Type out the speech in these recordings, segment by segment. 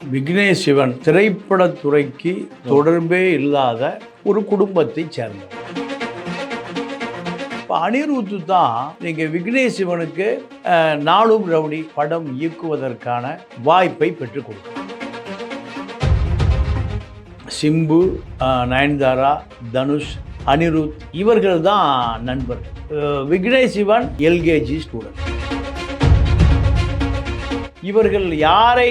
விக்னேஷ் சிவன் திரைப்படத்துறைக்கு தொடர்பே இல்லாத ஒரு குடும்பத்தை சேர்ந்தவர். இப்போ அனிருத்து தான் நீங்கள் விக்னேஷ் சிவனுக்கு நாளும் ரவுடி படம் இயக்குவதற்கான வாய்ப்பை பெற்றுக் கொடுக்கும் சிம்பு நயன்தாரா தனுஷ் அனிருத் இவர்கள் தான் நண்பர்கள். Vignesh Shivan LKG student. இவர்கள் யாரை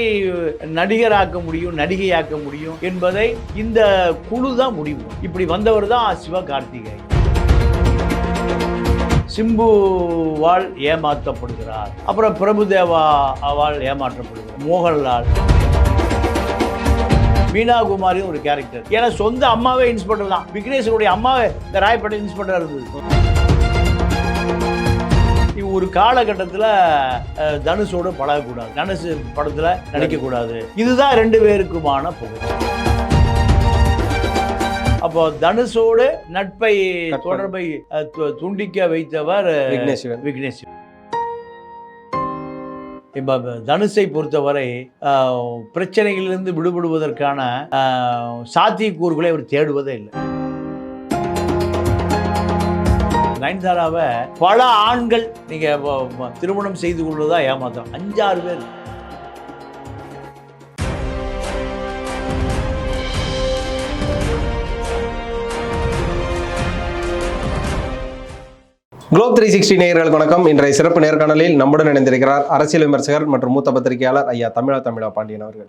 நடிகராக்க முடியும் நடிகையாக்க முடியும் என்பதை இந்த குழு தான் முடிவு இப்படி வந்தவர் தான் சிவ கார்த்திகை சிம்புவால் ஏமாற்றப்படுகிறார். அப்புறம் பிரபுதேவாவால் ஏமாற்றப்படுகிறார். மோகன்லால். மீனா குமாரி ஒரு கேரக்டர் ஏன்னா சொந்த அம்மாவே இன்ஸ்பெக்டர் தான். விக்னேஷனுடைய அம்மாவே இந்த ராயப்பேட்டை இன்ஸ்பெக்டர் இருந்தது. ஒரு காலகட்டத்தில் தனுஷோடு பழகக்கூடாது. தனுஷ் படத்தில் நடிக்கக்கூடாது. இதுதான் ரெண்டு பேருக்குமான புகழ். அப்போ தனுஷோடு நட்பை. தொடர்பை துண்டிக்க வைத்தவர் சிவன் விக்னேஷ் இப்போ தனுஷை பொறுத்தவரை பிரச்சனைகளிலிருந்து விடுபடுவதற்கான சாத்தியக்கூறுகளை அவர் தேடுவதே இல்லை. நயன்தாராவை பல ஆண்கள் நீங்க வ- வ- திருமணம் செய்து கொள்வதா ஏமாத்தம் அஞ்சாறு பேர். குளோப் த்ரீ சிக்ஸ்டி நேயர்களுக்கு வணக்கம். இன்றைய சிறப்பு நேர்காணலில் நம்முடன் இணைந்திருக்கிறார் அரசியல் விமர்சகர் மற்றும் மூத்த பத்திரிகையாளர் ஐயா தமிழா தமிழா பாண்டியன் அவர்கள்.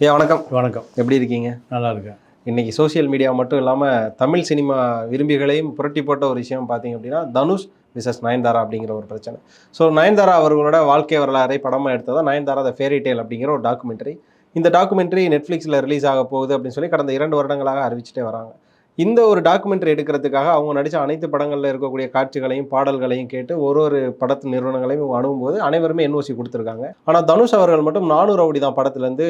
ஐயா வணக்கம். வணக்கம். எப்படி இருக்கீங்க? நல்லா இருக்கேன். இன்றைக்கி சோஷியல் மீடியா மட்டும் இல்லாமல் தமிழ் சினிமா விரும்பிகளையும் புரட்டி போட்ட ஒரு விஷயம் பார்த்தீங்க அப்படின்னா தனுஷ் விசஸ் நயன்தாரா அப்படிங்கிற ஒரு பிரச்சனை. ஸோ நயன்தாரா அவர்களோட வாழ்க்கை வரலாறை படமாக எடுத்ததான் நயன்தாரா த ஃபேரி டேல் அப்படிங்கிற ஒரு டாக்குமெண்ட்ரி இந்த டாக்குமெண்ட்ரி நெட்ஃப்ளிக்ஸில் ரிலீஸ் ஆக போகுது அப்படின்னு சொல்லி கடந்த இரண்டு வருடங்களாக அறிவிச்சிட்டே வராங்க. இந்த ஒரு டாக்குமெண்ட்ரி எடுக்கிறதுக்காக அவங்க நடித்த அனைத்து படங்களில் இருக்கக்கூடிய காட்சிகளையும் பாடல்களையும் கேட்டு ஒரு ஒரு படத்து நிறுவனங்களையும் இவங்க அணுகும்போது அனைவருமே என்ஓசி கொடுத்துருக்காங்க. ஆனால் தனுஷ் அவர்கள் மட்டும் நானூறு ரவுடி தான் படத்துலேருந்து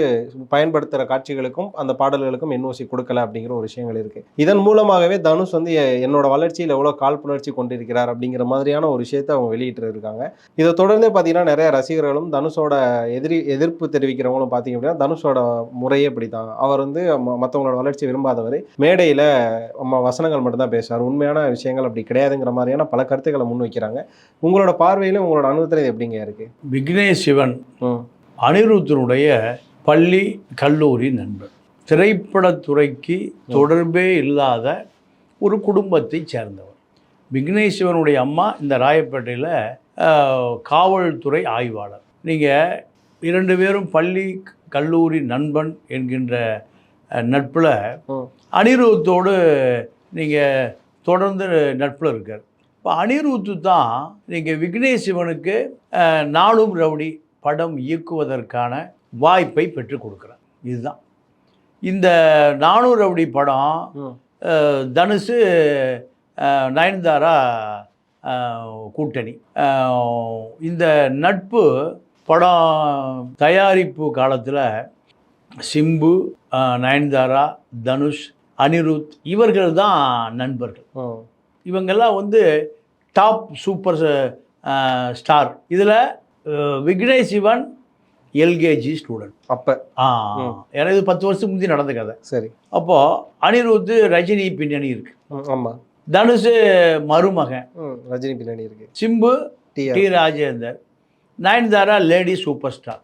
பயன்படுத்துகிற காட்சிகளுக்கும் அந்த பாடல்களுக்கும் என்ஓசி கொடுக்கல அப்படிங்கிற ஒரு விஷயங்கள் இருக்குது இதன் மூலமாகவே தனுஷ் வந்து என்னோட வளர்ச்சியில் எவ்வளோ காழ்ப்புணர்ச்சி கொண்டிருக்கிறார் அப்படிங்கிற மாதிரியான ஒரு விஷயத்தை அவங்க வெளியிட்டு இருக்காங்க இதை தொடர்ந்து பார்த்தீங்கன்னா நிறைய ரசிகர்களும் தனுஷோட எதிரி எதிர்ப்பு தெரிவிக்கிறவங்களும் பார்த்தீங்க அப்படின்னா தனுஷோட முறையே இப்படி தான் அவர் வந்து ம- வளர்ச்சி விரும்பாதவர். மேடையில் நம்ம வசனங்கள் மட்டும்தான் பேசுவார் உண்மையான விஷயங்கள் அப்படி கிடையாதுங்கிற மாதிரியான பல கருத்துக்களை முன் வைக்கிறாங்க. உங்களோட பார்வையிலும் உங்களோட அனுபவத்தில் இது எப்படிங்க இருக்கு? விக்னேஷ் சிவன் அனிருத்தனுடைய பள்ளி கல்லூரி நண்பர். திரைப்படத்துறைக்கு தொடர்பே இல்லாத ஒரு குடும்பத்தை சேர்ந்தவர். விக்னேஷ் சிவனுடைய அம்மா இந்த ராயப்பேட்டையில் காவல்துறை ஆய்வாளர். நீங்கள் இரண்டு பேரும் பள்ளி கல்லூரி நண்பன் என்கின்ற நட்பில். அனிருத்தோடு நீங்கள் தொடர்ந்து நட்பில் இருக்கார். இப்போ அனிருத்து தான் நீங்கள் விக்னேஷ் சிவனுக்கு நாளும் ரவுடி படம் இயக்குவதற்கான வாய்ப்பை பெற்றுக் கொடுக்குறார். இதுதான். இந்த நானூறு ரவுடி படம் தனுஷு நயன்தாரா கூட்டணி. இந்த நட்பு படம் தயாரிப்பு காலத்தில் சிம்பு நயன்தாரா தனுஷ் அனிருத் இவர்கள் தான் நண்பர்கள் இவங்கெல்லாம் வந்து டாப் சூப்பர் ஸ்டார் இதில் விக்னேஷ் சிவன் எல்கேஜி ஸ்டூடெண்ட் அப்போ. ஆ. ஏன்னா இது பத்து வருஷத்துக்கு முந்தி நடந்த கதை. சரி. அப்போது அனிருத்து ரஜினி பின்னணி இருக்கு. ஆமாம் தனுஷ் மருமகன். ரஜினி பின்னாடி இருக்கு. Simbu T Rajendar. Nayanthara lady super star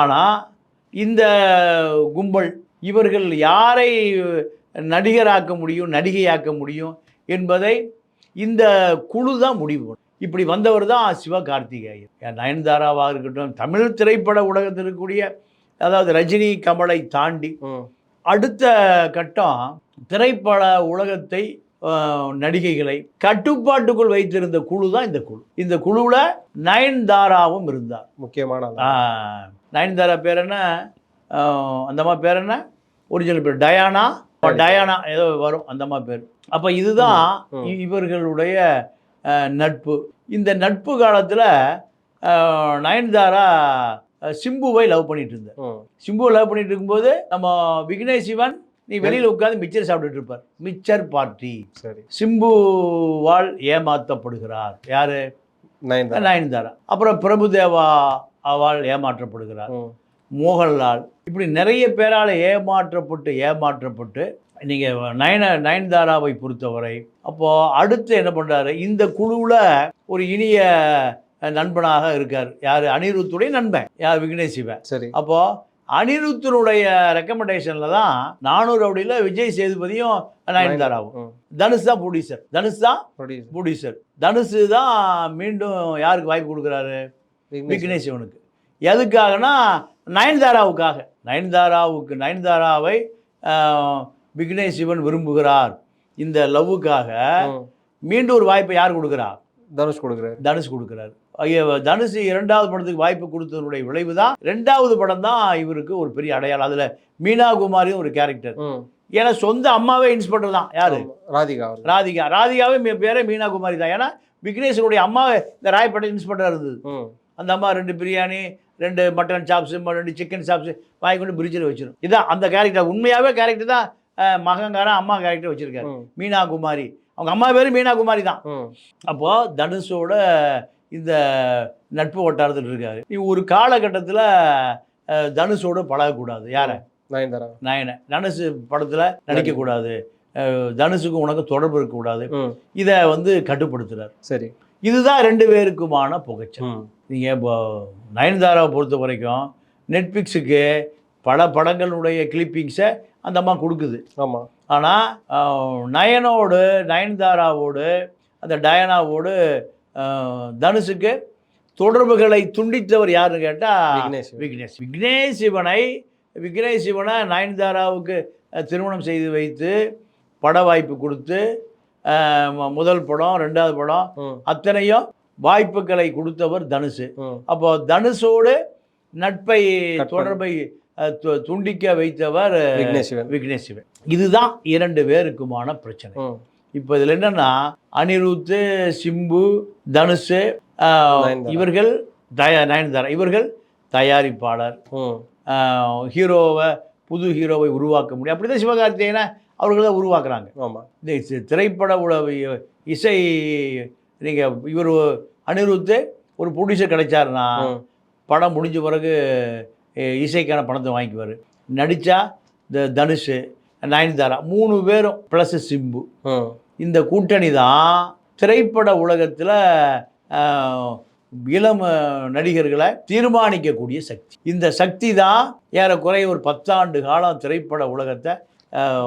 ஆனால் இந்த கும்பல் இவர்கள் யாரை நடிகராக்க முடியும் நடிகையாக்க முடியும் என்பதை இந்த குழு தான் முடிவு பண்ணும் இப்படி வந்தவர் தான் சிவகார்த்திகேயன் நயன்தாராவாக இருக்கட்டும் தமிழ் திரைப்பட உலகத்தில் இருக்கக்கூடிய அதாவது ரஜினி கமலை தாண்டி அடுத்த கட்டம் திரைப்பட உலகத்தை நடிகைகளை கட்டுப்பாட்டுக்குள் வைத்திருந்த குழு தான் இந்த குழு. இந்த குழுவில் நயன்தாராவும் இருந்தார். முக்கியமான நயன்தாரா பேர் என்ன? ஆஹ், அந்த அம்மா பேர் என்ன? ஒரிஜினல் பேர். டயானா டயானா ஏதோ வரும் அந்த அம்மா பேர். அப்போ இதுதான் இவர்களுடைய நட்பு. இந்த நட்பு காலத்தில் நயன்தாரா சிம்புவை லவ் பண்ணிட்டு இருந்தார். ம். சிம்புவை லவ் பண்ணிட்டு இருக்கும்போது நம்ம விக்னேஷ் சிவன் நீ வெளியில் உட்காந்து மிச்சர் சாப்பிட்டுட்டு இருப்பார். Mixture party. சரி. சிம்புவால் ஏமாற்றப்படுகிறார் யாரு? நயன்தாரா. அப்புறம் பிரபுதேவா அவள் ஏமாற்றப்படுகிறார். மோகன்லால். இப்படி நிறைய பேரால் ஏமாற்றப்பட்டு ஏமாற்றப்பட்டு நீங்கள் நயன நயன்தாராவை பொறுத்தவரை அப்போது அடுத்து என்ன பண்ணுறாரு இந்த குழுவில் ஒரு இனிய நண்பனாக இருக்கார். யார்? அனிருத்துடைய நண்பன். யார்? விக்னேஷ் சிவன். சரி. அப்போது அனிருத்தனுடைய ரெக்கமெண்டேஷனில் தான் நானூறு அப்படியில் விஜய் சேதுபதியும் நயன்தாராவும். தனுஷ் தான் ப்ரொடியூசர் தனுஷ் தான். ப்ரொடியூசர் தனுஷ் தான் மீண்டும் யாருக்கு வாய்ப்பு கொடுக்குறாரு? விக்னேஷ். விக்னேஷ் சிவனுக்கு. எதுக்காகனா நயன்தாராவுக்காக. நயன்தாராவுக்கு நயன்தாராவை விக்னேஷ் சிவன் விரும்புகிறார். இந்த லவ்வுக்காக. மீண்டும் ஒரு வாய்ப்பை யார் கொடுக்குறா? தனுஷ் கொடுக்குறாரு. தனுஷ் கொடுக்குறாரு. தனுஷ் இரண்டாவது படத்துக்கு வாய்ப்பு கொடுத்ததனுடைய விளைவு தான் ரெண்டாவது படம் தான் இவருக்கு ஒரு பெரிய அடையாளம். அதில் மீனா குமாரியும் ஒரு கேரக்டர். ஏன்னா சொந்த அம்மாவே இன்ஸ்பெக்டர் தான். யாரு. ராதிகா ராதிகா. ராதிகாவே பேரே மீனா குமாரி தான். ஏன்னா விக்னேஷனுடைய அம்மா இந்த ராயப்பேட்டை இன்ஸ்பெக்டர் இருந்தது. அந்த அம்மா ரெண்டு பிரியாணி ரெண்டு மட்டன் சாப்ஸு ரெண்டு சிக்கன் சாப்ஸு வாங்கி கொண்டு பிரிட்ஜில் வச்சிரும். இதான் அந்த கேரக்டர் உண்மையாகவே கேரக்டர் தான் மகங்காரன் அம்மா கேரக்டர் வச்சிருக்காரு. மீனா குமாரி அவங்க அம்மா பேர் மீனா குமாரி தான். அப்போது தனுஷோட இந்த நட்பு வட்டாரத்தில் இருக்காரு. ஒரு காலகட்டத்தில் தனுஷோட பழகக்கூடாது. யாரை? நயன்தாரா? நயனை. தனுஷ் படத்தில் நடிக்கக்கூடாது. தனுஷுக்கும் உனக்கு தொடர்பு இருக்கக்கூடாது. இதை வந்து கட்டுப்படுத்துறார். சரி. இதுதான் ரெண்டு பேருக்குமான புகைச்சல். நீங்கள் இப்போ நயன்தாராவை பொறுத்த வரைக்கும் நெட்ஃப்ளிக்ஸுக்கு பல படங்களுடைய கிளிப்பிங்ஸை அந்த அம்மா கொடுக்குது. ஆமா. ஆனால் நயனோடு நயன்தாராவோடு அந்த டயனாவோடு தனுஷுக்கு தொடர்புகளை துண்டித்தவர் யாருன்னு கேட்டால் விக்னேஷ் விக்னேஷ். சிவனை விக்னேஷ் சிவனை நயன்தாராவுக்கு திருமணம் செய்து வைத்து பட வாய்ப்பு கொடுத்து முதல் படம் ரெண்டாவது படம். அத்தனையும் வாய்ப்புகளை கொடுத்தவர் தனுஷ். அப்போ தனுஷோடு நட்பை தொடர்பை துண்டிக்க வைத்தவர் விக்னேஷ் சிவன் இதுதான் இரண்டு பேருக்குமான பிரச்சனை. இப்போ இதில் என்னன்னா அனிருத்து சிம்பு தனுஷ். இவர்கள் தயா நயன்தாரா. இவர்கள் தயாரிப்பாளர். ஹீரோவை புது ஹீரோவை உருவாக்க முடியும். அப்படி தான் சிவகார்த்திகேயனை அவர்கள் தான் உருவாக்குறாங்க. ஆமா. இந்த திரைப்பட உல இசை நீங்கள் இவர் அனிருத்து ஒரு ப்ரொடியூசர் கிடைச்சாருன்னா. படம் முடிஞ்ச பிறகு இசைக்கான பணத்தை வாங்கிக்குவார். நடித்தா இந்த தனுஷ் நயன்தாரா மூணு பேரும் ப்ளஸ் சிம்பு. இந்த கூட்டணி தான் திரைப்பட உலகத்தில் இளம் நடிகர்களை தீர்மானிக்கக்கூடிய சக்தி. இந்த சக்தி தான் ஏறக்குறைய ஒரு பத்தாண்டு காலம் திரைப்பட உலகத்தை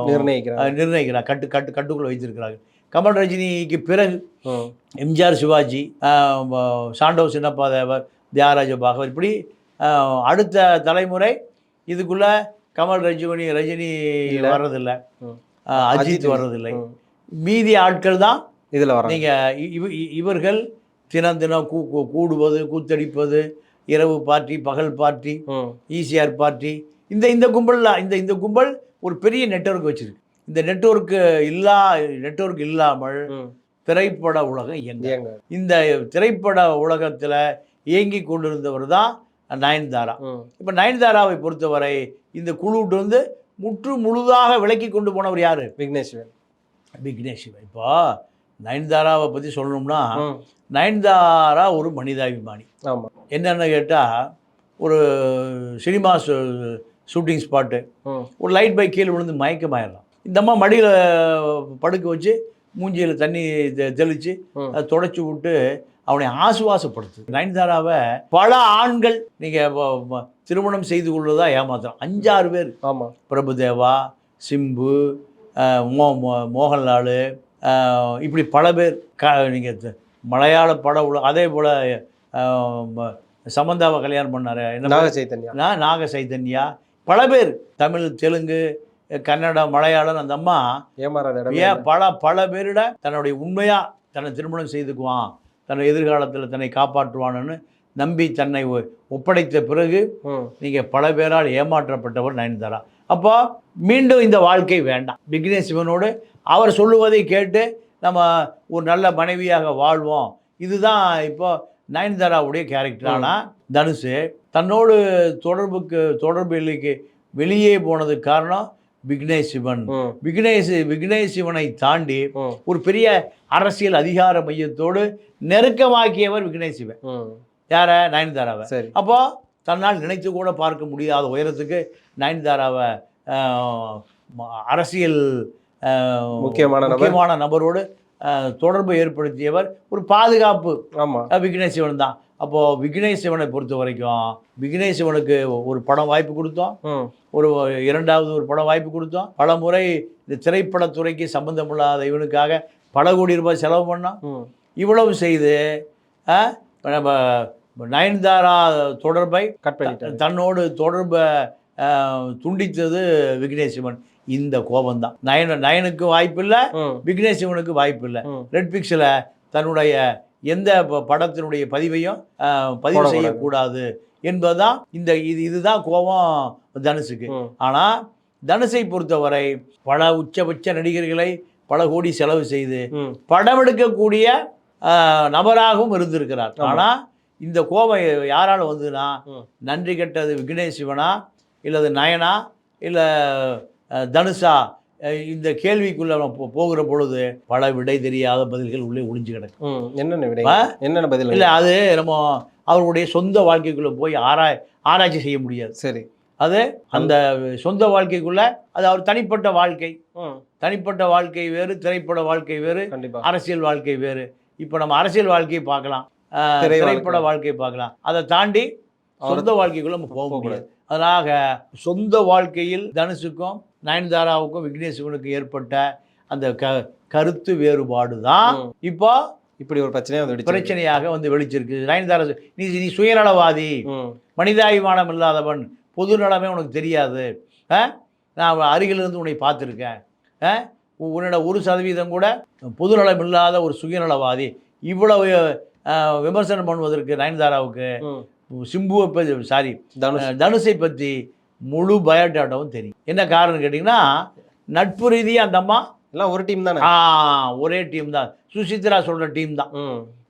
நிர்ணயிக்கிறார் நிர்ணயிக்கிறார் கட்டு கட்டு கட்டுக்குள்ள வைத்திருக்கிறார்கள் கமல் ரஜினிக்கு பிறகு. எம்ஜிஆர் சிவாஜி சாண்டோ சின்னப்பா தேவர் தியாகராஜ பாகவர் இப்படி அடுத்த தலைமுறை இதுக்குள்ள கமல் ரஜினி ரஜினி. வர்றதில்ல அஜித் வர்றதில்லை. மீதி ஆட்கள் தான் இதுல வர நீங்கள் இவர்கள் தினம் தினம் கூ கூடுவது கூத்தடிப்பது இரவு பார்ட்டி பகல் பார்ட்டி ம். ஈசிஆர் பார்ட்டி இந்த இந்த கும்பல் இந்த இந்த கும்பல் ஒரு பெரிய நெட்வொர்க் வச்சிருக்கு இந்த நெட்வொர்க்கு இல்லா நெட்வொர்க் இல்லாமல். திரைப்பட உலகம் இயங்க இந்த திரைப்பட உலகத்தில் இயங்கி கொண்டிருந்தவர் தான் நயன்தாரா. இப்போ நயன்தாராவை பொறுத்தவரை இந்த குழுவிட்டு வந்து முற்று முழுதாக விலக்கி கொண்டு போனவர் யார்? விக்னேஷ் சிவன் இப்போ நயன்தாராவை பற்றி சொல்லணும்னா. நயன்தாரா ஒரு மனிதாபிமானி. என்னென்னு கேட்டால் ஒரு சினிமா ஷூட்டிங் ஸ்பாட்டு. ஒரு லைட் பை கீழே விழுந்து மயக்கமாயிடலாம். இந்த அம்மா மடியில் படுக்க வச்சு மூஞ்சியில் தண்ணி தெ- தெளித்து. அதை தொடச்சி விட்டு அவனை ஆசுவாசப்படுத்து. நயன்தாராவை பல ஆண்கள் நீங்கள் திருமணம் செய்து கொள்வதா ஏமாத்துறோம் அஞ்சாறு பேர். ஆமா. பிரபுதேவா சிம்பு மோ மோ- மோகன்லால் இப்படி பல பேர். க நீங்கள் மலையாள பட உல அதே போல் சமந்தாவை கல்யாணம் பண்ணார். என்ன நாக சைத்தன்யா நாக சைதன்யா. பல பேர். தமிழ் தெலுங்கு கன்னடா மலையாளம் அந்த அம்மா ஏமாறாத ஏன் பல பல பேரிட தன்னுடைய உண்மையாக தன்னை திருமணம் செய்துக்குவான் தன்னை எதிர்காலத்தில் தன்னை காப்பாற்றுவான்னு நம்பி தன்னை ஒ- ஒப்படைத்த பிறகு. நீங்கள் பல பேரால் ஏமாற்றப்பட்டவர் நயன்தாரா. அப்போ மீண்டும் இந்த வாழ்க்கை வேண்டாம். விக்னேஷ் சிவனோடு அவர் சொல்லுவதை கேட்டு நம்ம ஒரு நல்ல மனைவியாக வாழ்வோம். இதுதான் இப்போ நயன்தாராவுடைய கேரக்டர் ஆனால் தனுஷ் தன்னோடு தொடர்புக்கு தொடர்பு வெளியே போனதுக்கு காரணம் விக்னேஷ் சிவன். விக்னேஷ் விக்னேஷ் சிவனை தாண்டி. ஒரு பெரிய அரசியல் அதிகார மையத்தோடு நெருக்கமாக்கியவர் விக்னேஷ் சிவன். யார நயன்தாராவை சரி அப்போ தன்னால் நினைத்து கூட பார்க்க முடியாத உயரத்துக்கு நயன்தாராவை அரசியல் முக்கியமான. முக்கியமான நபரோடு தொடர்பு ஏற்படுத்தியவர் ஒரு பாதுகாப்பு ஆமா. அஹ் விக்னேஷ் தான். அப்போது விக்னேஷ் சிவனை பொறுத்த வரைக்கும் விக்னேஷ் சிவனுக்கு ஒரு படம் வாய்ப்பு கொடுத்தோம். ஒரு இரண்டாவது ஒரு படம் வாய்ப்பு கொடுத்தோம். பல முறை இந்த திரைப்படத்துறைக்கு சம்பந்தமில்லாத இவனுக்காக பல கோடி ரூபாய் செலவு பண்ணோம். இவ்வளவு செய்து நம்ம நயன்தாரா தொடர்பை கட் தன்னோடு தொடர்பை துண்டித்தது விக்னேஷ் சிவன் இந்த கோபம்தான். நயன நயனுக்கு வாய்ப்பு இல்லை விக்னேஷ் சிவனுக்கு வாய்ப்பு இல்லை ரெட் பிக்ஸில் தன்னுடைய எந்த படத்தினுடைய பதிவையும் பதிவு. செய்யக்கூடாது என்பதுதான் இந்த இது இதுதான் கோபம் தனுஷுக்கு ஆனால் தனுஷை பொறுத்தவரை பல உச்சபட்ச நடிகர்களை பல கோடி செலவு செய்து படம் எடுக்கக்கூடிய நபராகவும் இருந்திருக்கிறார். ஆனால் இந்த கோபம் யாரால் வந்ததுன்னா. நன்றி கெட்டது விக்னேஷ் சிவனா இல்லது நயனா இல்லை தனுஷா இந்த கேள்விக்குள்ள நம்ம போகிற பொழுது பல விடை தெரியாத பதில்கள் உள்ளே ஒளிஞ்சு கிடக்கு. ம் என்னென்ன விடை? என்னென்ன பதில் இல்லை அது நம்ம அவருடைய சொந்த வாழ்க்கைக்குள்ளே போய் ஆராய் ஆராய்ச்சி செய்ய முடியாது. சரி. அது அந்த சொந்த வாழ்க்கைக்குள்ள அது அவர் தனிப்பட்ட வாழ்க்கை. தனிப்பட்ட வாழ்க்கை வேறு திரைப்பட வாழ்க்கை வேறு அரசியல் வாழ்க்கை வேறு. இப்போ நம்ம அரசியல் வாழ்க்கையை பார்க்கலாம். திரைப்பட வாழ்க்கையை பார்க்கலாம். அதை தாண்டி சொந்த வாழ்க்கைக்குள்ள நம்ம போக போகக்கூடாது. முடியாது. அதனாக சொந்த வாழ்க்கையில் தனுஷுக்கும் நயன்தாராவுக்கும் விக்னேஸ்வனுக்கும் ஏற்பட்ட அந்த க கருத்து வேறுபாடு தான். இப்போ இப்படி ஒரு பிரச்சனையை வந்து. பிரச்சனையாக வந்து வெளிச்சிருக்கு. நயன்தாரா நீ நீ சுயநலவாதி. மனிதாபிமானம் இல்லாதவன். பொது நலமே உனக்கு தெரியாது? நான் அருகில் இருந்து உன்னை பார்த்துருக்கேன். உன்னோட ஒரு சதவீதம் கூட பொதுநலம் இல்லாத ஒரு சுயநலவாதி. இவ்வளவு விமர்சனம் பண்ணுவதற்கு நயன்தாராவுக்கு சிம்புவை சாரி தனுஷை. பற்றி முழு பயோடாட்டாவும் தெரியும். என்ன காரணம் கேட்டிங்கன்னா நட்பு ரீதியாக அந்த அம்மா? எல்லாம் ஒரு டீம் தானே? ஆ, ஒரே டீம் தான். சுசித்ரா சொல்கிற டீம் தான்.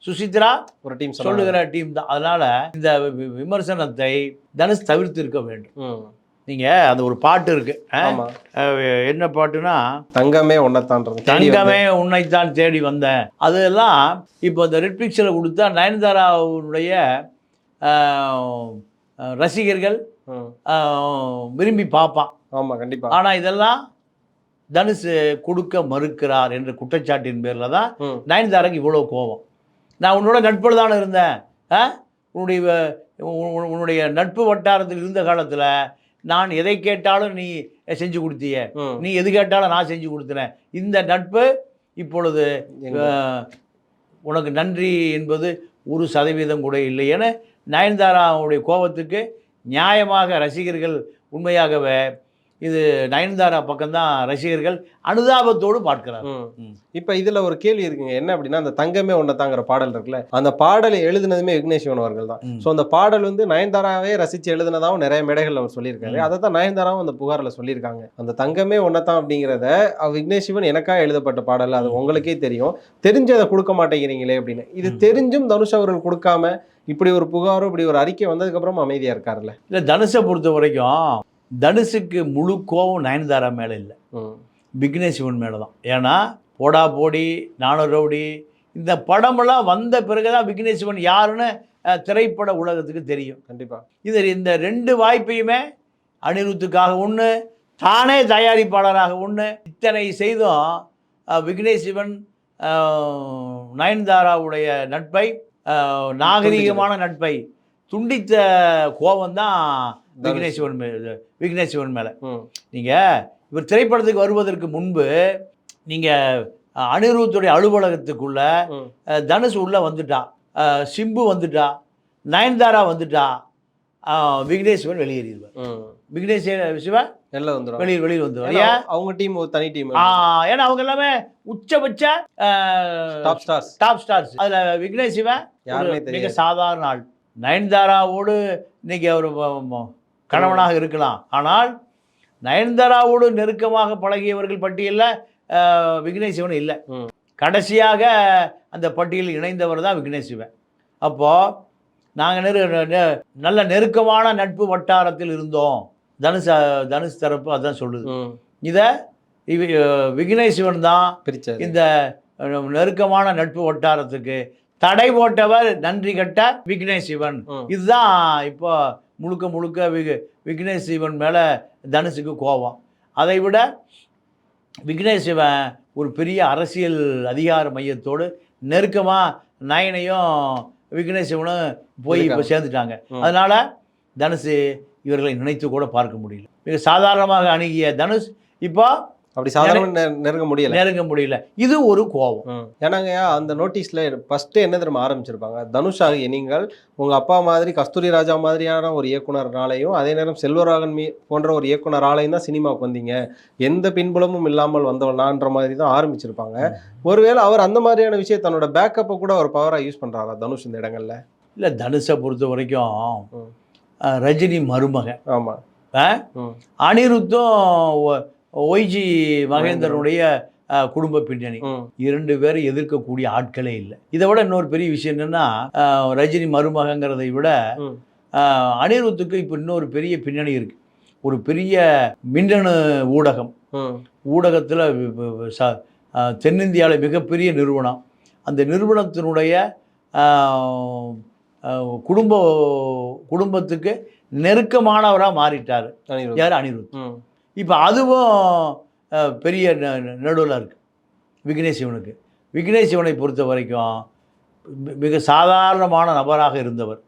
சுசித்ரா ஒரு டீம் சொல்லுகிற டீம் தான். அதனால இந்த விமர்சனத்தை தனுஷ் தவிர்த்து இருக்க வேண்டும். ம். நீங்க அந்த ஒரு பாட்டு இருக்கு. ஆ? ஆமா. அஹ் என்ன பாட்டுனா தங்கமே வந்து- தங்கமே உன்னைத்தான் தேடி வந்தேன். அதெல்லாம் இப்போ இந்த ரெட் பிக்சரில் கொடுத்தா நயன்தாராவுடைய ரசிகர்கள் விரும்பி பார்ப்பான் ஆமா கண்டிப்பா. ஆனால் இதெல்லாம் தனுஷ் கொடுக்க மறுக்கிறார் என்ற குற்றச்சாட்டின் பேரில் தான் நயன்தாராக்கு இவ்வளோ கோபம். நான் உன்னோட நட்பில் தானே இருந்தேன் ஆ? உன்னுடைய உன்னுடைய நட்பு வட்டாரத்தில் இருந்த காலத்தில் நான் எதை கேட்டாலும் நீ செஞ்சு கொடுத்திய. நீ எது கேட்டாலும் நான் செஞ்சு கொடுத்துறேன். இந்த நட்பு இப்பொழுது உனக்கு நன்றி என்பது ஒரு சதவீதம் கூட இல்லை என நயன்தாராவுடைய கோபத்துக்கு நியாயமாக ரசிகர்கள் உண்மையாகவே இது நயன்தாரா பக்கம்தான் ரசிகர்கள் அனுதாபத்தோடு பார்க்கிறார். இப்ப இதுல ஒரு கேள்வி இருக்குங்க. என்ன அப்படின்னா அந்த தங்கமே ஒன்னதாங்கிற பாடல் இருக்குல்ல அந்த பாடலை எழுதுனதுமே விக்னேஷ் சிவன் அவர்கள் தான். ஸோ அந்த பாடல் வந்து நயன்தாராவே ரசிச்சு எழுதுனதாவும் நிறைய மேடைகள்ல அவர் சொல்லியிருக்காரு. அதை தான் நயன்தாராவும் அந்த புகார்ல சொல்லியிருக்காங்க. அந்த தங்கமே ஒன்னதான் அப்படிங்கிறத விக்னேஷ் சிவன் எனக்காக எழுதப்பட்ட பாடல் அது உங்களுக்கே தெரியும். தெரிஞ்சதை கொடுக்க மாட்டேங்கிறீங்களே அப்படின்னு. இது. தெரிஞ்சும் தனுஷ் அவர்கள் கொடுக்காம இப்படி ஒரு புகாரும் இப்படி ஒரு அறிக்கை வந்ததுக்கு அப்புறம் அமைதியா இருக்காருல்ல. இல்லை தனுஷை பொறுத்த வரைக்கும் தனுஷுக்கு முழு கோவம் நயன்தாரா மேலே இல்லை. விக்னேஷ் சிவன் மேலே தான் ஏன்னா போடா போடி நானும் ரவுடி இந்த படமெல்லாம் வந்த பிறகு தான் விக்னேஷ் சிவன் யாருன்னு திரைப்பட உலகத்துக்கு தெரியும். கண்டிப்பா. இது இந்த ரெண்டு வாய்ப்பையுமே அனிருத்துக்காக ஒன்று தானே தயாரிப்பாளராக ஒன்று இத்தனை செய்தும் விக்னேஷ் சிவன் நயன்தாராவுடைய நட்பை நாகரீகமான நட்பை துண்டித்த கோபம் தான் விக்னேஷ் சிவன் மேலே விக்னேஷ் சிவன் மேலே. நீங்கள் இவர் திரைப்படத்துக்கு வருவதற்கு முன்பு நீங்கள் அனிருத்துடைய அலுவலகத்துக்குள்ள தனுஷ் உள்ளே வந்துட்டா. அஹ், சிம்பு வந்துட்டா. நயன்தாரா வந்துட்டா. அஹ், விக்னேஷ் சிவன் வெளியேறிடுவார் விக்னேஷ் சிவன் எல்லாம் வந்துடும் வெளியில் வெளியில் ஏன் அவங்க டீம் ஒரு தனி டீம். ஏன்னா அவங்க எல்லாமே உச்சபட்ச டாப் ஸ்டார்ஸ் டாப் ஸ்டார்ஸ் அதில் விக்னேஷ் சிவன் ஒரு மிக சாதாரண ஆள். நயன்தாராவோடு இன்னைக்கு அவர் கணவனாக இருக்கலாம். ஆனால் நயன்தாராவோடு நெருக்கமாக பழகியவர்கள் பட்டியலில் விக்னேஷ் சிவன் இல்லை. கடைசியாக அந்த பட்டியலில் இணைந்தவர் தான் விக்னேஷ் சிவன் அப்போது நாங்கள் நெரு நல்ல நெருக்கமான நட்பு வட்டாரத்தில் இருந்தோம். தனுஷ் தனுஷ் தரப்பு அதான் சொல்லுது. இதை விக்னேஷ் சிவன் தான் இந்த நெருக்கமான நட்பு வட்டாரத்துக்கு தடை போட்டவர் நன்றி கட்ட விக்னேஷ் சிவன். இதுதான் இப்போ முழுக்க முழுக்க விக் விக்னேஷ் சிவன் மேலே தனுஷுக்கு கோபம் அதை விட விக்னேஷ் சிவன் ஒரு பெரிய அரசியல் அதிகார மையத்தோடு நெருக்கமாக நயனையும் விக்னேஷ் சிவனும் போய் இப்போ. சேர்ந்துட்டாங்க. அதனால தனுஷ் இவர்களை நினைத்து கூட பார்க்க முடியல மிக சாதாரணமாக அணுகிய தனுஷ் இப்போ அப்படி சாதாரண நெருங்க முடியல. நெருங்க முடியல. இது ஒரு கோபம். ஏன்னாங்க அந்த நோட்டீஸ்ல ஃபர்ஸ்ட் என்ன தெரியுமா ஆரம்பிச்சிருப்பாங்க? தனுஷ் ஆகிய நீங்கள் உங்க அப்பா மாதிரி கஸ்தூரி ராஜா மாதிரியான ஒரு இயக்குனர்னாலையும் அதே நேரம் செல்வராகன் மீ போன்ற ஒரு இயக்குனராலையும் தான் சினிமாவுக்கு வந்தீங்க. எந்த பின்புலமும் இல்லாமல் வந்தவனான்ற மாதிரி தான் ஆரம்பிச்சிருப்பாங்க. ஒருவேளை அவர் அந்த மாதிரியான விஷயம் தன்னோட பேக்கப்பை கூட ஒரு பவரா யூஸ் பண்றாரா தனுஷ் இந்த இடங்கள்ல? இல்லை தனுஷை பொறுத்த வரைக்கும் ரஜினி மருமகன். ஆமா. அஹ், ம். அனிருத்தும் ஒய்ஜி மகேந்திரனுடைய குடும்ப பின்னணி. இரண்டு பேரும் எதிர்க்கக்கூடிய ஆட்களே இல்லை. இதை விட இன்னொரு பெரிய விஷயம் என்னன்னா ரஜினி மருமகங்கிறதை விட அனிருத்துக்கு இப்போ இன்னொரு பெரிய பின்னணி இருக்கு. ஒரு பெரிய மின்னணு ஊடகம். ஊடகத்தில் தென்னிந்தியாவில் மிகப்பெரிய நிறுவனம். அந்த நிறுவனத்தினுடைய குடும்ப குடும்பத்துக்கு நெருக்கமானவராக மாறிட்டார். யார்? அனிருத். இப்போ அதுவும் பெரிய நடுவில் இருக்குது விக்னேஷ் சிவனுக்கு விக்னேஷ் சிவனை பொறுத்த வரைக்கும் மிக சாதாரணமான நபராக இருந்தவர்.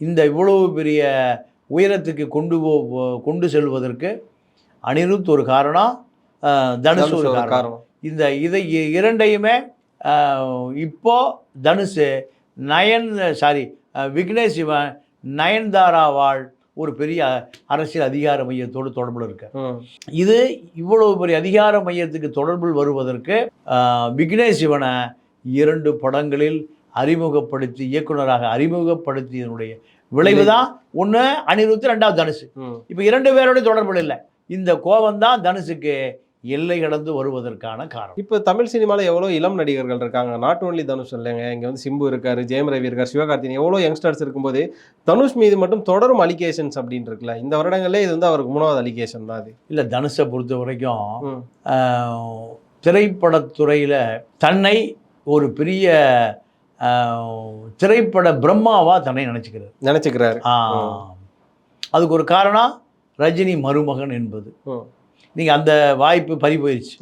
இந்த இவ்வளவு பெரிய உயரத்துக்கு கொண்டு போ கொண்டு செல்வதற்கு அனிருத் ஒரு காரணம் தனுஷ் ஒரு காரணம். இந்த இதை இரண்டையுமே ஆஹ், இப்போ தனுஷ் நயன் சாரி விக்னேஷ் சிவன் நயன்தாராவால் ஒரு பெரிய அரசியல் அதிகார மையத்தோடு தொடர்பில் இருக்க. இது இவ்வளவு பெரிய அதிகார மையத்துக்கு தொடர்பில் வருவதற்கு விக்னேஷ் சிவனை இரண்டு படங்களில் அறிமுகப்படுத்தி இயக்குனராக அறிமுகப்படுத்தியதனுடைய விளைவு தான் ஒன்று அனிருத் ரெண்டாவது தனுஷ். இப்போ இரண்டு பேரோட தொடர்பில் இல்லை இந்த கோபம் தான் தனுஷுக்கு எல்லை கடந்து வருவதற்கான காரணம். இப்போ தமிழ் சினிமாவில் எவ்வளோ இளம் நடிகர்கள் இருக்காங்க? நாட் ஒன்லி தனுஷ் இல்லைங்க இங்கே வந்து சிம்பு இருக்காரு ஜெயம் ரவி இருக்கார் சிவகார்த்திகேயன் எவ்வளோ யங்ஸ்டர்ஸ் இருக்கும்போது தனுஷ் மீது மட்டும் தொடரும் அலிகேஷன்ஸ் அப்படின்னு இருக்குல்ல? இந்த வருடங்களே இது வந்து அவருக்கு மூணாவது அலிகேஷன் தான் அது. இல்லை தனுஷை பொறுத்த வரைக்கும் திரைப்படத்துறையில் தன்னை ஒரு பெரிய திரைப்பட பிரம்மாவா தன்னை நினச்சிக்கிறார். நினைச்சுக்கிறாரு. அதுக்கு ஒரு காரணம் ரஜினி மருமகன் என்பது. நீங்கள் அந்த வாய்ப்பு பறி போயிடுச்சு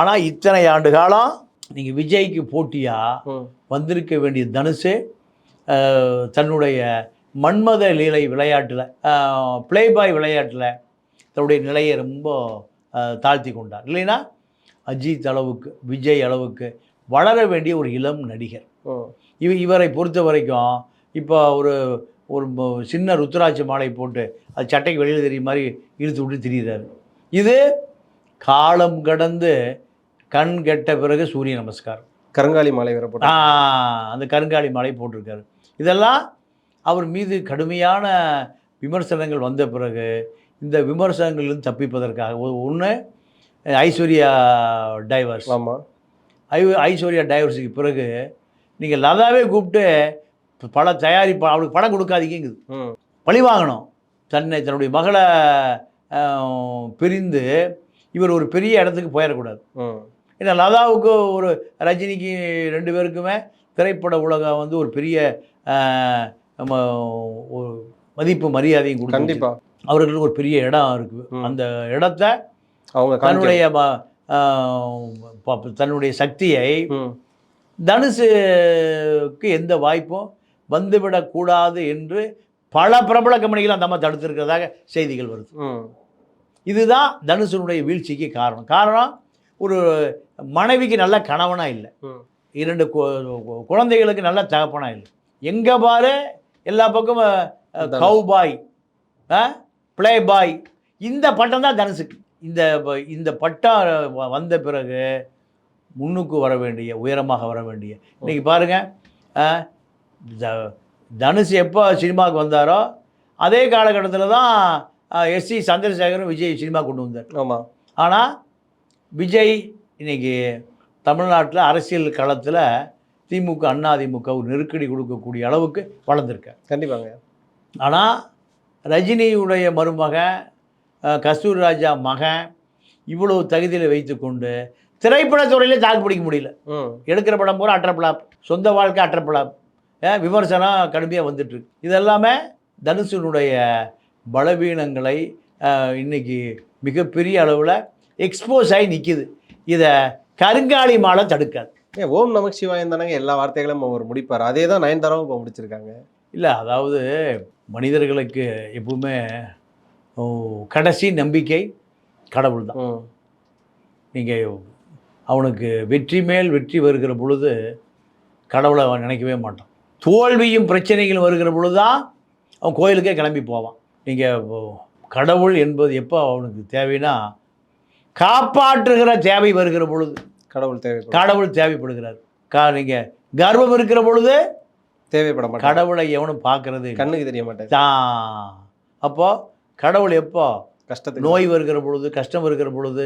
ஆனால் இத்தனை ஆண்டு காலம் நீங்கள் விஜய்க்கு போட்டியாக. வந்திருக்க வேண்டிய தனுஷு தன்னுடைய மன்மத லீலை விளையாட்டில் ப்ளே பாய் விளையாட்டில் தன்னுடைய நிலையை ரொம்ப தாழ்த்தி கொண்டார். இல்லைன்னா அஜித் அளவுக்கு விஜய் அளவுக்கு வளர வேண்டிய ஒரு இளம் நடிகர். இவ இவரை பொறுத்த வரைக்கும் இப்போ ஒரு ஒரு சின்ன ருத்ராட்ச மாலை போட்டு அது சட்டைக்கு வெளியில் தெரியும் மாதிரி இழுத்து விட்டு திரியிறாரு. இது காலம் கடந்து கண் கெட்ட பிறகு சூரிய நமஸ்காரம். கருங்காலி மாலை வேற போட்டு அந்த கருங்காலி மாலை போட்டிருக்காரு. இதெல்லாம் அவர் மீது கடுமையான விமர்சனங்கள் வந்த பிறகு இந்த விமர்சனங்களிலிருந்து தப்பிப்பதற்காக ஒன்று ஐஸ்வர்யா டைவர்ஸ் ஆமா. ஐ ஐஸ்வர்யா டைவர்ஸுக்கு பிறகு நீங்கள் லதாவே கூப்பிட்டு பல தயாரிப்பு அவளுக்கு படம் கொடுக்காதீங்குது ம். பழி வாங்கணும். தன்னை தன்னுடைய மகளை பிரிந்து இவர் ஒரு பெரிய இடத்துக்கு போயிடக்கூடாது. ஏன்னா லதாவுக்கு ஒரு ரஜினிக்கு ரெண்டு பேருக்குமே திரைப்பட உலகம் வந்து ஒரு பெரிய ஒரு மதிப்பு மரியாதையும் கொடுத்து கண்டிப்பா அவர்களுக்கு ஒரு பெரிய இடம் இருக்குது. அந்த இடத்த அவங்க. தன்னுடைய தன்னுடைய சக்தியை. தனுஷுக்கு எந்த வாய்ப்பும் வந்துவிடக்கூடாது என்று பல பிரபல கம்பெனிகள் அந்த அம்மா தடுத்திருக்கிறதாக செய்திகள் வருது. இதுதான் தனுஷனுடைய வீழ்ச்சிக்கு காரணம். காரணம் ஒரு மனைவிக்கு நல்ல கணவனாக இல்லை. இரண்டு குழந்தைகளுக்கு நல்ல தகப்பனா இல்லை. எங்கே பாரு எல்லா பக்கமும். கவு பாய் ப்ளே பாய் இந்த பட்டம் தான் தனுஷுக்கு. இந்த இந்த பட்டம் வந்த பிறகு முன்னுக்கு வர வேண்டிய உயரமாக வர வேண்டிய. இன்னைக்கு பாருங்க அஹ், த- தனுஷ் எப்போ சினிமாவுக்கு வந்தாரோ அதே காலகட்டத்தில் தான் எஸ் சி சந்திரசேகரும் விஜய் சினிமா கொண்டு வந்தார். ஆமா. ஆனால் விஜய் இன்னைக்கு தமிழ்நாட்டில் அரசியல் களத்தில் திமுக அண்ணா திமுக ஒரு நெருக்கடி கொடுக்கக்கூடிய அளவுக்கு வளர்ந்துருக்கார். கண்டிப்பாங்க. ஆனால் ரஜினியுடைய மருமகன் அஹ், கஸ்தூரி ராஜா மகன் இவ்வளவு தகுதியில் வைத்துக்கொண்டு திரைப்படத்துறையிலே தாக்கு பிடிக்க முடியல. ம். எடுக்கிற படம் பூரா அட்டர் பிளாப் சொந்த வாழ்க்கை அட்டர் பிளாப். விமர்சனம் கடுமையாக வந்துட்டுருக்கு. இதெல்லாமே தனுஷனுடைய பலவீனங்களை அஹ், இன்னைக்கு மிகப்பெரிய அளவில் எக்ஸ்போஸ் ஆகி நிற்கிது இதை கருங்காலி மாலை தடுக்காது. ஏன் ஓம் நமக் சிவாயன் தானங்க எல்லா வார்த்தைகளும் அவர் முடிப்பார். அதே தான் நயன்தாராவும் இப்போ முடிச்சிருக்காங்க. இல்லை அதாவது மனிதர்களுக்கு எப்பவுமே கடைசி நம்பிக்கை கடவுள் தான். நீங்கள் அவனுக்கு வெற்றி மேல் வெற்றி வருகிற பொழுது கடவுளை அவன் நினைக்கவே மாட்டான். தோல்வியும் பிரச்சனைகளும் வருகிற பொழுது தான் அவன் கோயிலுக்கே கிளம்பி போவான். நீங்கள் கடவுள் என்பது எப்போ அவனுக்கு தேவைன்னா காப்பாற்றுகிற தேவை வருகிற பொழுது. கடவுள் தேவைப்படும். கடவுள் தேவைப்படுகிறார். கா நீங்கள் கர்வம் இருக்கிற பொழுது தேவைப்பட மாட்டார். கடவுளை எவனும் பார்க்கறது. கண்ணுக்கு தெரிய மாட்டார். தான் அப்போ கடவுள் எப்போ கஷ்டத்துக்கு நோய் வருகிற பொழுது கஷ்டம் வருகிற பொழுது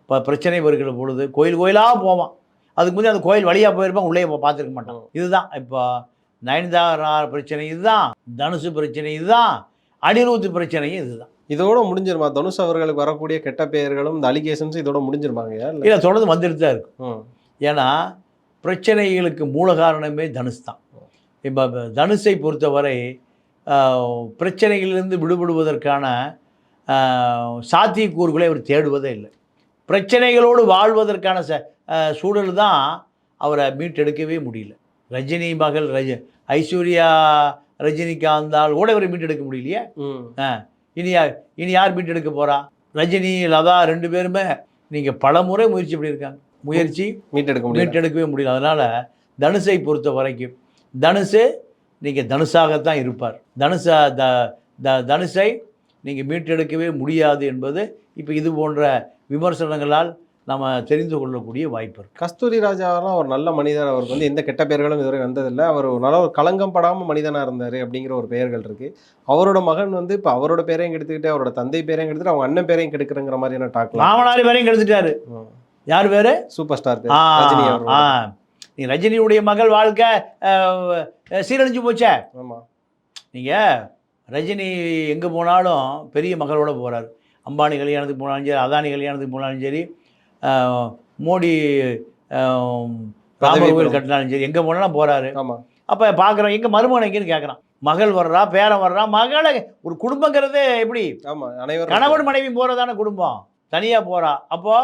இப்போ பிரச்சனை வருகிற பொழுது கோயில் கோயிலாக போவான். அதுக்கு முந்தைய அந்த கோயில் வழியாக போயிருப்பான் உள்ளே பார்த்திருக்க மாட்டான். இதுதான். இப்போ நயன்தாரா பிரச்சனை இதுதான் தனுசு பிரச்சனை இதுதான் அனிருத் பிரச்சனையும் இதுதான். இதோட முடிஞ்சிருமா? தனுஷ் அவர்களுக்கு வரக்கூடிய கெட்ட பெயர்களும் இந்த அலிகேஷன்ஸ் இதோட முடிஞ்சிருமாங்க இல்ல? தொடர்ந்து வந்துட்டு தான் இருக்கும் ஏன்னா பிரச்சனைகளுக்கு மூல காரணமே தனுஷ் தான் இப்போ தனுஷை பொறுத்தவரை பிரச்சனைகளிலிருந்து விடுபடுவதற்கான சாத்தியக்கூறுகளை அவர் தேடுவதே இல்லை. பிரச்சனைகளோடு வாழ்வதற்கான ச சூழல் தான் அவரை மீட்டெடுக்கவே முடியல. ரஜினி மகள் ரஜ ஐஸ்வர்யா ரஜினிகாந்தால் கூட அவரை மீட்டெடுக்க முடியலையே. இனி யா- இனி யார் மீட்டெடுக்க போகிறா ரஜினி லதா ரெண்டு பேருமே நீங்கள் பல முறை முயற்சி பண்ணியிருக்காங்க. முயற்சி மீட்டெடுக்க முடியல. மீட்டெடுக்கவே முடியல. அதனால் தனுஷை பொறுத்த வரைக்கும் தனுஷு நீங்கள் தனுஷாகத்தான் இருப்பார். தனுஷா த த தனுஷை நீங்கள் மீட்டெடுக்கவே முடியாது என்பது இப்போ இது போன்ற விமர்சனங்களால் நம்ம தெரிந்து கொள்ளக்கூடிய வாய்ப்பு இருக்கு. கஸ்தூரி ராஜாவெல்லாம் ஒரு நல்ல மனிதர். அவருக்கு வந்து எந்த கெட்ட பெயர்களும் இதுவரை வந்ததில்லை. அவர் ஒரு நல்ல ஒரு களங்கம் படாம மனிதனா இருந்தாரு அப்படிங்கிற ஒரு பெயர்கள் இருக்கு. அவரோட மகன் வந்து இப்போ அவரோட பேரையும் கெடுத்துக்கிட்டு அவரோட தந்தை பேரையும் கெடுத்துட்டு அவங்க அண்ணன் பேரையும் கெடுக்கிறங்கிற மாதிரியான டாக்லாம் மாமனார் பேரையும் கெடுத்துட்டாரு. யார் பேர்? சூப்பர் ஸ்டார் ரஜினி நீ ரஜினியுடைய மகள் வாழ்க்கை சீரழிஞ்சு போச்சே? ஆமா. நீங்கள் ரஜினி எங்கே போனாலும் பெரிய மகளோட போகிறார் அம்பானி கல்யாணத்துக்கு போனாலும் சரி அதானி கல்யாணத்துக்கு போனாலும் சரி மோடி ராமர் பெறும். கட்டினாலும் சரி எங்கே போனாலும் போகிறாரு ஆமா. அப்போ பார்க்குறோம் எங்கே மருமகன் எங்கேன்னு கேட்குறான் மகள் வர்றா பேரன் வர்றா மகளை ஒரு குடும்பங்கிறது எப்படி? ஆமா அனைவரும் கணவன் மனைவி போகிறதான குடும்பம். தனியாக போகிறா அப்போ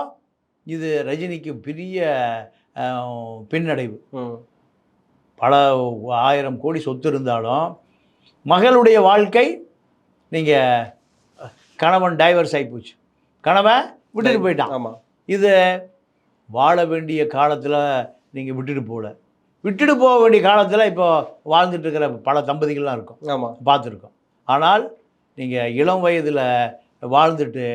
இது ரஜினிக்கு பெரிய பின்னடைவு. பல ஆயிரம் கோடி சொத்து இருந்தாலும் மகளுடைய வாழ்க்கை நீங்கள் கணவன் டைவர்ஸ் ஆகிப்போச்சு கணவன் விட்டுட்டு போயிட்டான். ஆமா. இது வாழ வேண்டிய காலத்தில் நீங்கள் விட்டுட்டு போகல விட்டுட்டு போக வேண்டிய காலத்தில் இப்போ வாழ்ந்துட்டு இருக்கிற பல தம்பதிகள்லாம் இருக்கும். ஆமா. பார்த்துருக்கோம். ஆனால் நீங்கள் இளம் வயதில் வாழ்ந்துட்டு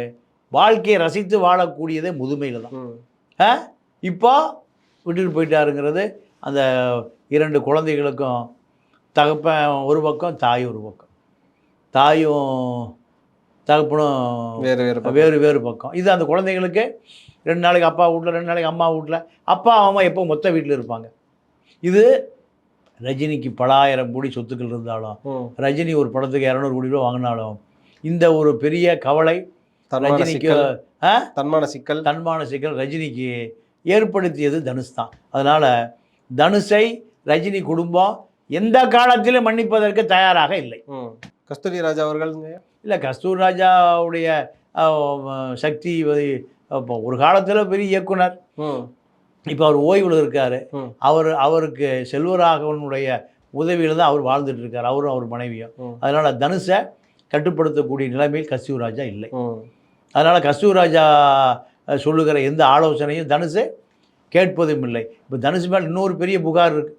வாழ்க்கையை ரசித்து வாழக்கூடியதே முதுமையில் தான். இப்போ விட்டுட்டு போயிட்டாருங்கிறது அந்த இரண்டு குழந்தைகளுக்கும் தகப்பன் ஒரு பக்கம் தாய் ஒரு பக்கம். தாயும் தகப்பனும் வேறு வேறு. வேறு வேறு பக்கம். இது அந்த குழந்தைங்களுக்கு ரெண்டு நாளைக்கு அப்பா வீட்டில் ரெண்டு நாளைக்கு அம்மா வீட்டில் அப்பா அம்மா எப்போ மொத்த வீட்டில் இருப்பாங்க. இது ரஜினிக்கு பலாயிரம் கோடி சொத்துக்கள் இருந்தாலும் ரஜினி ஒரு படத்துக்கு இரநூறு கோடி ரூபா வாங்கினாலும் இந்த ஒரு பெரிய கவலை ரஜினிக்கு தன்மான சிக்கல். தன்மான சிக்கல் ரஜினிக்கு ஏற்படுத்தியது தனுஷ் தான். அதனால் தனுஷை ரஜினி குடும்பம் எந்த காலத்திலும் மன்னிப்பதற்கு தயாராக இல்லை. கஸ்தூரி ராஜா அவர்களுங்க? இல்லை கஸ்தூர் ராஜாவுடைய சக்தி அப்போ ஒரு காலத்தில் பெரிய இயக்குனர். இப்போ அவர் ஓய்வில் இருக்கார். அவர் அவருக்கு செல்வராகவனுடைய உதவியில் தான் அவர் வாழ்ந்துட்டு இருக்கார். அவரும் அவர் மனைவியும். அதனால் தனுஷை கட்டுப்படுத்தக்கூடிய நிலைமையில் கஸ்தூர் ராஜா இல்லை அதனால் கஸ்தூர் ராஜா அஹ், சொல்லுகிற எந்த ஆலோசனையும் தனுஷு கேட்பதும் இல்லை. இப்போ தனுஷ் மேல் இன்னொரு பெரிய புகார் இருக்கு.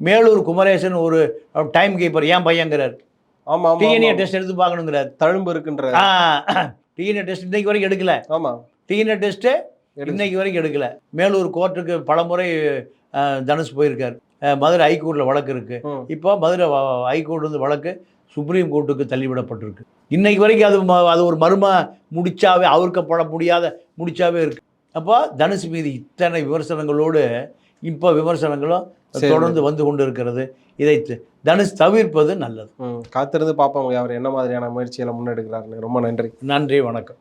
மேலூர் குமரேசன் ஒரு டைம் கீப்பர் ஏன் பையங்கிறார். ஆமா ஆமா, டிஎன்ஏ டெஸ்ட் எடுத்து பார்க்கணுங்கிறார். தழும்பு இருக்குன்ற டிஎன்ஏ டெஸ்ட் இன்னைக்கு வரைக்கும் எடுக்கல. ஆமா. டிஎன்ஏ டெஸ்ட்டு இன்னைக்கு வரைக்கும் எடுக்கல. மேலூர் கோர்ட்டுக்கு பலமுறை அஹ், தனுஷ் போயிருக்கார். மதுரை ஹைகோர்ட்டில் வழக்கு இருக்கு. ம். இப்போ மதுரை ஹைகோர்ட் வந்து வழக்கு சுப்ரீம் கோர்ட்டுக்கு தள்ளிவிடப்பட்டிருக்கு. இன்னைக்கு வரைக்கும் அது அது ஒரு மர்ம முடிச்சாவே அவர்க்கப்பட முடியாத முடிச்சாவே இருக்கு. அப்போ தனுஷ் மீது இத்தனை விமர்சனங்களோடு இப்போ விமர்சனங்களும். தொடர்ந்து வந்து கொண்டு இருக்கிறது இதை தனுஷ் தவிர்ப்பது நல்லது. காத்திருந்து பார்ப்போம். அவர் என்ன மாதிரியான முயற்சிகளை முன்னெடுக்கிறாருன்னு ரொம்ப நன்றி. நன்றி வணக்கம்.